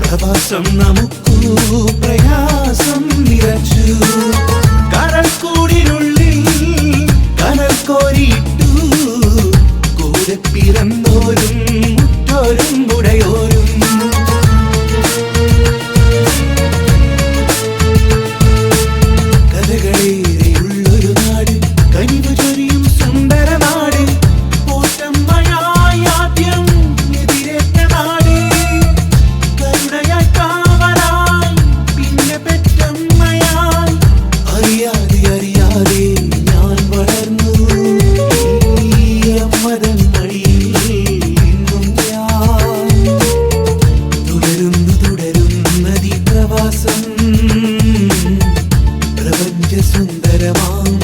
പ്രവാസം നമുക്കു പ്രയാസം നിറച്ചു കരൾക്കൂടിനുള്ളിൽ കനൽ കോരിട്ടു കൂടെ പിറന്നു dersin dereman